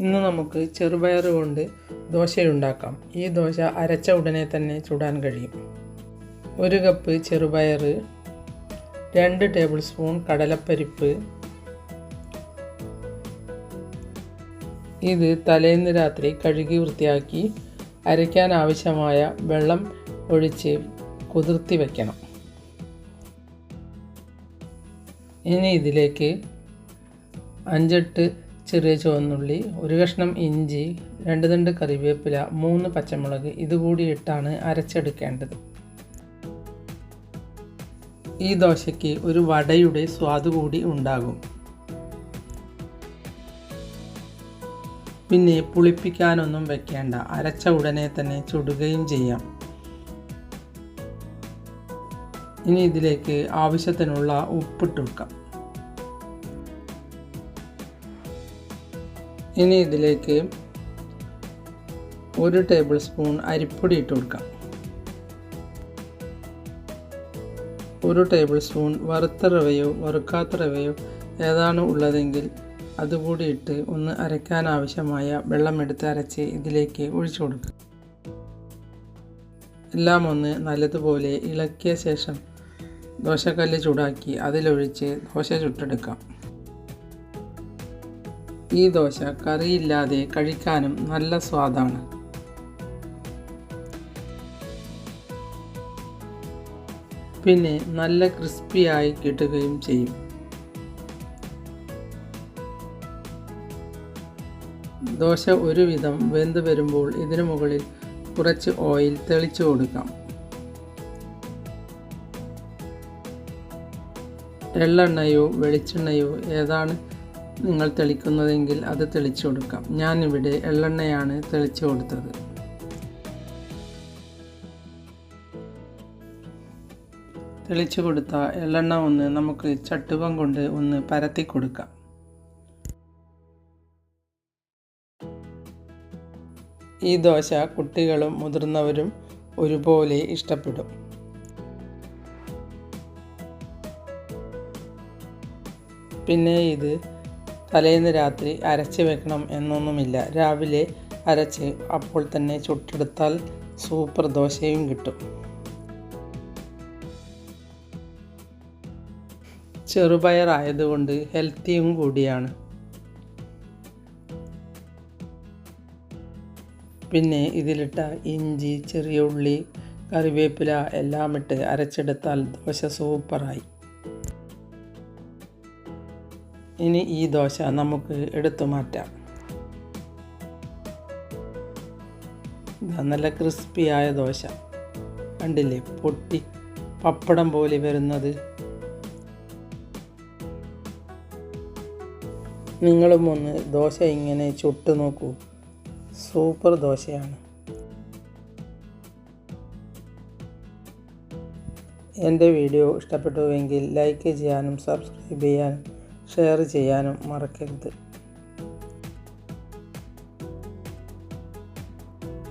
ഇന്ന് നമുക്ക് ചെറുപയർ കൊണ്ട് ദോശയുണ്ടാക്കാം. ഈ ദോശ അരച്ച ഉടനെ തന്നെ ചൂടാൻ കഴിയും. ഒരു കപ്പ് ചെറുപയർ രണ്ട് ടേബിൾ സ്പൂൺ കടലപ്പരിപ്പ്. ഇത് തലേന്ന് രാത്രി കഴുകി വൃത്തിയാക്കി അരയ്ക്കാൻ ആവശ്യമായ വെള്ളം ഒഴിച്ച് കുതിർത്തി വയ്ക്കണം ഇനി ഇതിലേക്ക് അഞ്ചെട്ട് ചെറിയ ചുവന്നുള്ളി ഒരു കഷ്ണം ഇഞ്ചി രണ്ട് തണ്ട് കറിവേപ്പില മൂന്ന് പച്ചമുളക് ഇതുകൂടി ഇട്ടാണ് അരച്ചെടുക്കേണ്ടത്. ഈ ദോശയ്ക്ക് ഒരു വടയുടെ സ്വാദ് കൂടി ഉണ്ടാകും. പിന്നെ പുളിപ്പിക്കാനൊന്നും വെക്കേണ്ട. അരച്ച ഉടനെ തന്നെ ചുടുകയും ചെയ്യാം. ഇനി ഇതിലേക്ക് ആവശ്യത്തിനുള്ള ഉപ്പിട്ട് വെക്കാം ഇനി ഇതിലേക്ക് ഒരു ടേബിൾ സ്പൂൺ അരിപ്പൊടി ഇട്ട് കൊടുക്കാം. ഒരു ടേബിൾ സ്പൂൺ വറുത്ത റവയോ വറുക്കാത്ത റവയോ ഏതാണ് ഉള്ളതെങ്കിൽ അതുകൂടി ഇട്ട് ഒന്ന് അരയ്ക്കാൻ ആവശ്യമായ വെള്ളമെടുത്ത് അരച്ച് ഇതിലേക്ക് ഒഴിച്ചു കൊടുക്കുക. എല്ലാം ഒന്ന് നല്ലതുപോലെ ഇളക്കിയ ശേഷം ദോശക്കല്ല് ചൂടാക്കി അതിലൊഴിച്ച് ദോശ ചുട്ടെടുക്കാം. ഈ ദോശ കറിയില്ലാതെ കഴിക്കാനും നല്ല സ്വാദാണ്. പിന്നെ നല്ല ക്രിസ്പിയായി കിട്ടുകയും ചെയ്യും. ദോശ ഒരുവിധം വെന്ത് വരുമ്പോൾ ഇതിനു മുകളിൽ കുറച്ച് ഓയിൽ തെളിച്ചു കൊടുക്കാം. എള്ളെണ്ണയോ വെളിച്ചെണ്ണയോ ഏതാണ് നിങ്ങൾ തെളിക്കുന്നതെങ്കിൽ അത് തെളിച്ചു കൊടുക്കാം. ഞാനിവിടെ എള്ളെണ്ണയാണ് തെളിച്ചു കൊടുത്തത്. തെളിച്ചു കൊടുത്ത എള്ളെണ്ണ ഒന്ന് നമുക്ക് ചട്ടുകം കൊണ്ട് ഒന്ന് പരത്തി കൊടുക്കാം. ഈ ദോശ കുട്ടികളും മുതിർന്നവരും ഒരുപോലെ ഇഷ്ടപ്പെടും. പിന്നെ ഇത് തലേന്ന് രാത്രി അരച്ച് വെക്കണം എന്നൊന്നുമില്ല. രാവിലെ അരച്ച് അപ്പോൾ തന്നെ ചുട്ടെടുത്താൽ സൂപ്പർ ദോശയും കിട്ടും. ചെറുപയർ ആയതുകൊണ്ട് ഹെൽത്തിയും കൂടിയാണ്. പിന്നെ ഇതിലിട്ട ഇഞ്ചി ചെറിയ ഉള്ളി കറിവേപ്പില എല്ലാം ഇട്ട് അരച്ചെടുത്താൽ ദോശ സൂപ്പറായി ഇനി ഈ ദോശ നമുക്ക് എടുത്തു മാറ്റാം. നല്ല ക്രിസ്പിയായ ദോശ. കണ്ടില്ലേ? പൊട്ടി പപ്പടം പോലെ വരുന്നത്. നിങ്ങളും ഒന്ന് ദോശ ഇങ്ങനെ ചുട്ടു നോക്കൂ. സൂപ്പർ ദോശയാണ്. എന്റെ വീഡിയോ ഇഷ്ടപ്പെട്ടുവെങ്കിൽ ലൈക്ക് ചെയ്യാനും സബ്സ്ക്രൈബ് ചെയ്യാനും ഷെയർ ചെയ്യാനും മറക്കരുത്.